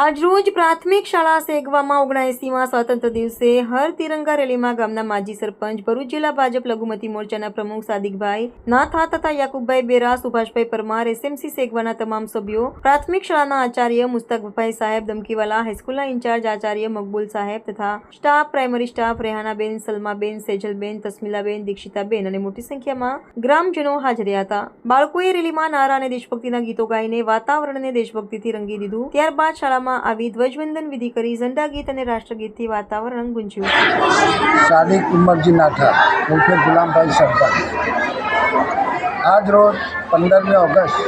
આજરોજ પ્રાથમિક શાળા સેગવામાં ઓગણએંસીમાં સ્વાતંત્ર્ય દિવસે હર તિરંગા રેલીમાં ગામના માજી સરપંચ ભરૂચ જિલ્લા ભાજપ લઘુમતી મોરચાના પ્રમુખ સાદિકભાઈ નાથા તથા યાકુબભાઈ બેરા, સુભાષભાઈ પરમાર, એસએમસી સેગવાના તમામ સભ્યો, પ્રાથમિક શાળાના આચાર્ય મુસ્તકભાઈ સાહેબ દમકીવાલા હાઈસ્કૂલના ઇન્ચાર્જ આચાર્ય મકબૂલ સાહેબ તથા સ્ટાફ, પ્રાઇમરી સ્ટાફ રેહાનાબેન, સલમાબેન, સેજલબેન, તસ્મિલાબેન, દીક્ષિતાબેન અને મોટી સંખ્યામાં ગ્રામજનો હાજર હતા. બાળકોએ રેલીમાં નારા અને દેશભક્તિના ગીતો ગાઈને વાતાવરણને દેશભક્તિથી રંગી દીધું. ત્યારબાદ શાળામાં આવી ધ્વજવંદન વિધિ કરી ઝંડા ગીત અને રાષ્ટ્રગીતથી વાતાવરણ ગુંજ્યું. સાદિક ઉમરજી નાઠા મુખ્ય ગુલામભાઈ સરપંચ. આજ રોજ પંદરમી ઓગસ્ટ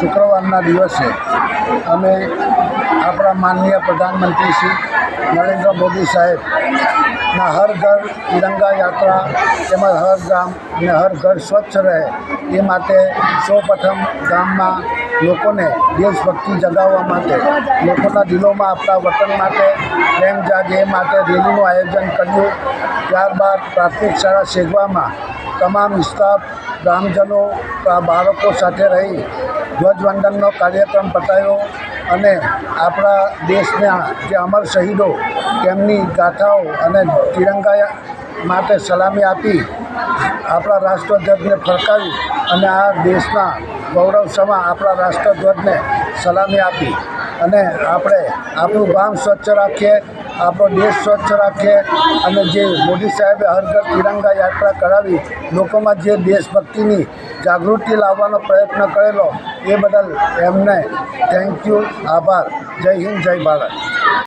શુક્રવારના દિવસે અમે આપણા માનનીય પ્રધાનમંત્રી શ્રી નરેન્દ્ર મોદી સાહેબના હર ઘર તિરંગા યાત્રા તેમજ હર ગામ અને હર ઘર સ્વચ્છ રહે એ માટે સૌપ્રથમ ગામમાં લોકોને દેશભક્તિ જગાવવા માટે, લોકોના દિલોમાં આપણા વતન માટે, પ્રેમ જાગે એ માટે રેલીનું આયોજન કર્યું. ત્યારબાદ પ્રાથમિક શાળા શેગવામાં તમામ સ્ટાફ, ગ્રામજનો બાળકો સાથે રહી ધ્વજવંદનનો કાર્યક્રમ પતાવ્યો અને આપણા દેશના જે અમર શહીદો તેમની ગાથાઓ અને તિરંગા માટે સલામી આપી આપણા રાષ્ટ્રધ્વજને ફરકાવી અને આ દેશના ગૌરવ સમા આપણા રાષ્ટ્રધ્વજને સલામી આપી. અને આપણે આપણું ગામ સ્વચ્છ રાખીએ, આપણો દેશ સ્વચ્છ રાખીએ. અને જે મોદી સાહેબે હર ઘર તિરંગા યાત્રા કરાવી, લોકોમાં જે દેશભક્તિની જાગૃતિ લાવવાનો પ્રયત્ન કરેલો, એ બદલ એમને થેન્ક યુ આભાર. જય હિન્દ, જય ભારત.